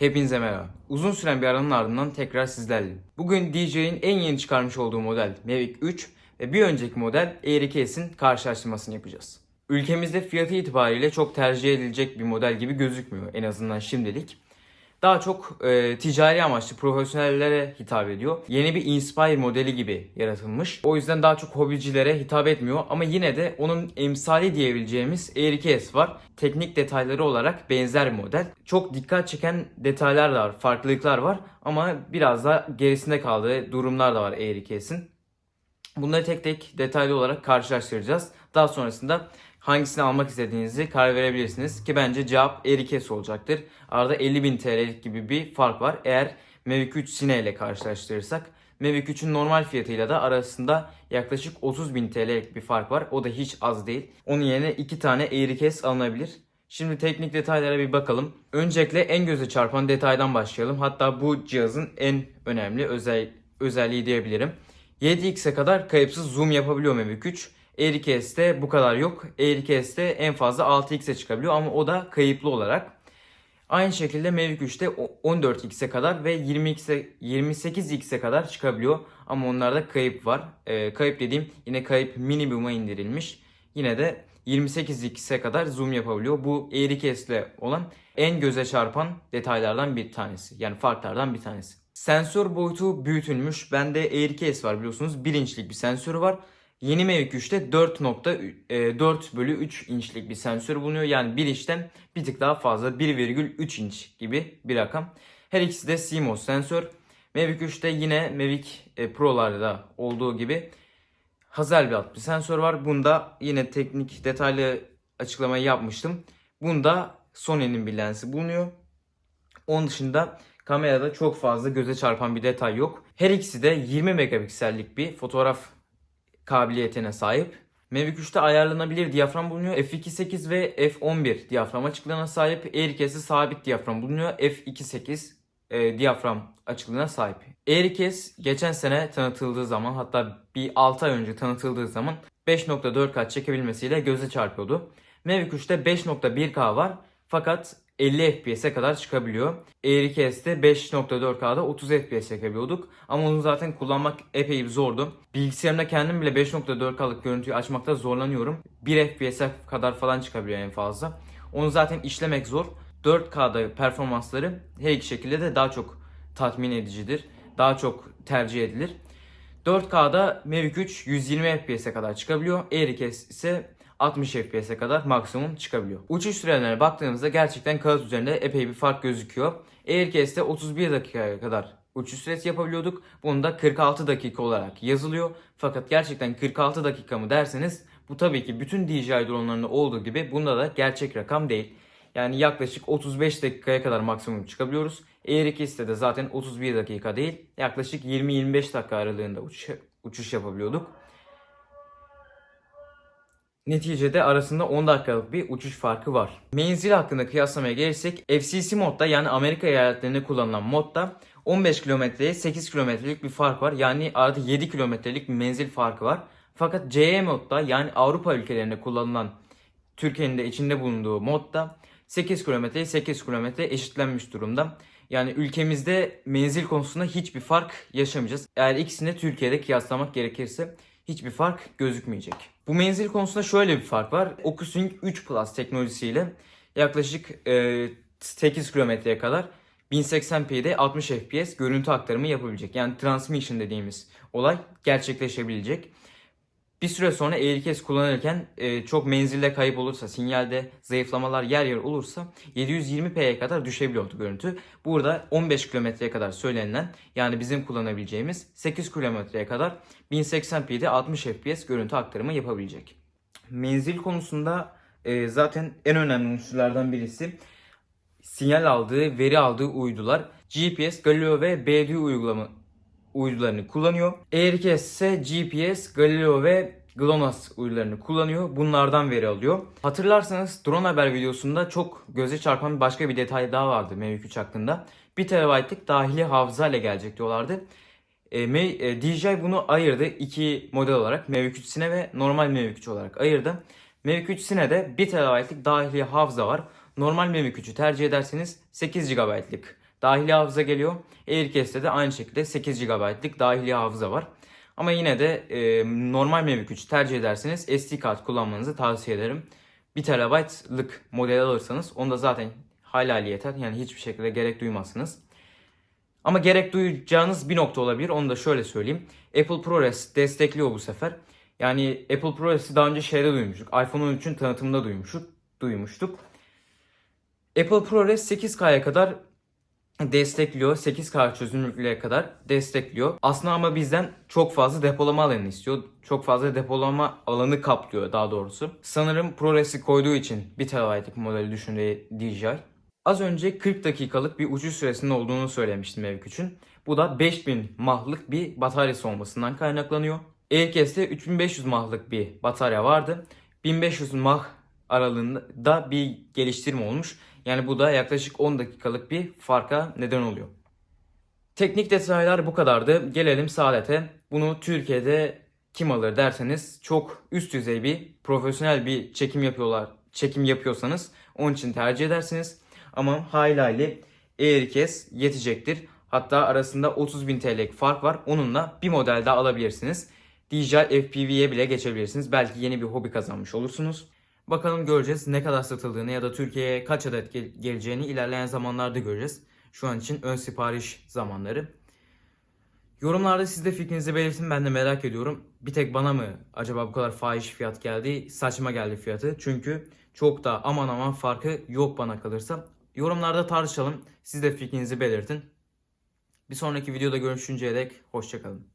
Hepinize merhaba. Uzun süren bir aranın ardından tekrar sizlerleyim. Bugün DJ'in en yeni çıkarmış olduğu model Mavic 3 ve bir önceki model Air 2S'in karşılaştırmasını yapacağız. Ülkemizde fiyatı itibariyle çok tercih edilecek bir model gibi gözükmüyor en azından şimdilik. Daha çok e, ticari amaçlı profesyonellere hitap ediyor. Yeni bir Inspire modeli gibi yaratılmış. O yüzden daha çok hobicilere hitap etmiyor ama yine de onun emsali diyebileceğimiz Air 2S var. Teknik detayları olarak benzer bir model. Çok dikkat çeken detaylar da var, farklılıklar var ama biraz da gerisinde kaldığı durumlar da var Air 2S'in. Bunları tek tek detaylı olarak karşılaştıracağız. Daha sonrasında hangisini almak istediğinizi karar verebilirsiniz. Ki bence cevap Erikes olacaktır. Arada 50.000 TL'lik gibi bir fark var. Eğer Mavic 3 Sine ile karşılaştırırsak. Mavic 3'ün normal fiyatıyla da arasında yaklaşık 30.000 TL'lik bir fark var. O da hiç az değil. Onun yerine 2 tane Erikes alınabilir. Şimdi teknik detaylara bir bakalım. Öncelikle en göze çarpan detaydan başlayalım. Hatta bu cihazın en önemli özel, özelliği diyebilirim. 7x'e kadar kayıpsız zoom yapabiliyor Mavic 3. Air 2S'te bu kadar yok. Air 2S'te en fazla 6x'e çıkabiliyor ama o da kayıplı olarak. Aynı şekilde Mavic 3'te 14x'e kadar ve 20x'e 28x'e kadar çıkabiliyor. Ama onlarda kayıp var. Ee, kayıp dediğim yine kayıp minimuma indirilmiş. Yine de 28x'e kadar zoom yapabiliyor. Bu Air 2S ile olan en göze çarpan detaylardan bir tanesi. Yani farklardan bir tanesi. Sensör boyutu büyütülmüş. Bende Air 2S var biliyorsunuz. 1 inçlik bir sensörü var. Yeni Mavic 3'te 4.4 bölü 3 inçlik bir sensör bulunuyor. Yani bir işten bir tık daha fazla 1,3 inç gibi bir rakam. Her ikisi de CMOS sensör. Mavic 3'te yine Mavic e, Pro'larda olduğu gibi Hasselblad bir sensör var. Bunda yine teknik detaylı açıklamayı yapmıştım. Bunda Sony'nin bir lensi bulunuyor. Onun dışında kamerada çok fazla göze çarpan bir detay yok. Her ikisi de 20 megapiksellik bir fotoğraf kabiliyetine sahip. Mavic 3'te ayarlanabilir diyafram bulunuyor. F2.8 ve F11 diyafram açıklığına sahip. Air 2S'de sabit diyafram bulunuyor. F2.8 e, diyafram açıklığına sahip. Air 2S geçen sene tanıtıldığı zaman hatta bir 6 ay önce tanıtıldığı zaman 5.4K çekebilmesiyle göze çarpıyordu. Mavic 3'te 5.1K var fakat 50 FPS'e kadar çıkabiliyor. Air 2S'te 5.4K'da 30 FPS çekebiliyorduk. Ama onu zaten kullanmak epey zordu. Bilgisayarımda kendim bile 5.4K'lık görüntüyü açmakta zorlanıyorum. 1 FPS'e kadar falan çıkabiliyor en fazla. Onu zaten işlemek zor. 4K'da performansları her iki şekilde de daha çok tatmin edicidir. Daha çok tercih edilir. 4K'da Mavic 3 120 FPS'e kadar çıkabiliyor. Air 2S ise 60 FPS'e kadar maksimum çıkabiliyor. Uçuş sürelerine baktığımızda gerçekten kağıt üzerinde epey bir fark gözüküyor. Aircast'te 31 dakikaya kadar uçuş süresi yapabiliyorduk. Bunu da 46 dakika olarak yazılıyor. Fakat gerçekten 46 dakika mı derseniz bu tabii ki bütün DJI dronelarında olduğu gibi bunda da gerçek rakam değil. Yani yaklaşık 35 dakikaya kadar maksimum çıkabiliyoruz. Air 2s'te de zaten 31 dakika değil yaklaşık 20-25 dakika aralığında uçuş, uçuş yapabiliyorduk. Neticede arasında 10 dakikalık bir uçuş farkı var. Menzil hakkında kıyaslamaya gelirsek FCC modda yani Amerika eyaletlerinde kullanılan modda 15 kilometreye 8 kilometrelik bir fark var. Yani arada 7 kilometrelik bir menzil farkı var. Fakat CE modda yani Avrupa ülkelerinde kullanılan Türkiye'nin de içinde bulunduğu modda 8 kilometreye 8 kilometre eşitlenmiş durumda. Yani ülkemizde menzil konusunda hiçbir fark yaşamayacağız. Eğer ikisini Türkiye'de kıyaslamak gerekirse hiçbir fark gözükmeyecek. Bu menzil konusunda şöyle bir fark var. OcuSync 3 Plus teknolojisiyle yaklaşık e, 8 kilometreye kadar 1080p'de 60 fps görüntü aktarımı yapabilecek. Yani transmission dediğimiz olay gerçekleşebilecek. Bir süre sonra AirCast kullanırken e, çok menzilde kayıp olursa, sinyalde zayıflamalar yer yer olursa 720p'ye kadar düşebiliyordu görüntü. Burada 15 kilometreye kadar söylenilen yani bizim kullanabileceğimiz 8 kilometreye kadar 1080p'de 60 fps görüntü aktarımı yapabilecek. Menzil konusunda e, zaten en önemli unsurlardan birisi sinyal aldığı, veri aldığı uydular. GPS, Galileo ve BDU uygulama uydularını kullanıyor. AirCast ise GPS, Galileo ve GLONASS uydularını kullanıyor. Bunlardan veri alıyor. Hatırlarsanız drone haber videosunda çok göze çarpan başka bir detay daha vardı Mavic 3 hakkında. 1 TB'lık dahili hafıza ile gelecek diyorlardı. E, e, DJI bunu ayırdı iki model olarak Mavic 3 Sine ve normal Mavic 3 olarak ayırdı. Mavic 3 Sine'de 1 TB'lık dahili hafıza var. Normal Mavic 3'ü tercih ederseniz 8 GB'lık dahili hafıza geliyor. Aircase'de de aynı şekilde 8 GB'lık dahili hafıza var. Ama yine de e, normal Mavic 3 tercih ederseniz SD kart kullanmanızı tavsiye ederim. 1 TB'lık model alırsanız onda zaten halali yeter. Yani hiçbir şekilde gerek duymazsınız. Ama gerek duyacağınız bir nokta olabilir. Onu da şöyle söyleyeyim. Apple ProRes destekliyor bu sefer. Yani Apple ProRes'i daha önce şeyde duymuştuk. iPhone 13'ün tanıtımında duymuştuk. duymuştuk. Apple ProRes 8K'ya kadar destekliyor. 8K çözünürlüğe kadar destekliyor. Aslında ama bizden çok fazla depolama alanı istiyor. Çok fazla depolama alanı kaplıyor daha doğrusu. Sanırım ProRes'i koyduğu için 1 TB'lık modeli düşündü DJI. Az önce 40 dakikalık bir uçuş süresinin olduğunu söylemiştim 3'ün. Bu da 5000 mahlık bir bataryası olmasından kaynaklanıyor. Aircase'de 3500 mahlık bir batarya vardı. 1500 mah aralığında bir geliştirme olmuş. Yani bu da yaklaşık 10 dakikalık bir farka neden oluyor. Teknik detaylar bu kadardı. Gelelim saadete. Bunu Türkiye'de kim alır derseniz çok üst düzey bir profesyonel bir çekim yapıyorlar. Çekim yapıyorsanız onun için tercih edersiniz. Ama hayli hayli Aircase yetecektir. Hatta arasında 30.000 TL'lik fark var. Onunla bir model daha alabilirsiniz. DJI FPV'ye bile geçebilirsiniz. Belki yeni bir hobi kazanmış olursunuz. Bakalım göreceğiz ne kadar satıldığını ya da Türkiye'ye kaç adet gel- geleceğini ilerleyen zamanlarda göreceğiz. Şu an için ön sipariş zamanları. Yorumlarda siz de fikrinizi belirtin ben de merak ediyorum. Bir tek bana mı acaba bu kadar fahiş fiyat geldi? Saçma geldi fiyatı. Çünkü çok da aman aman farkı yok bana kalırsa. Yorumlarda tartışalım. Siz de fikrinizi belirtin. Bir sonraki videoda görüşünceye dek hoşçakalın.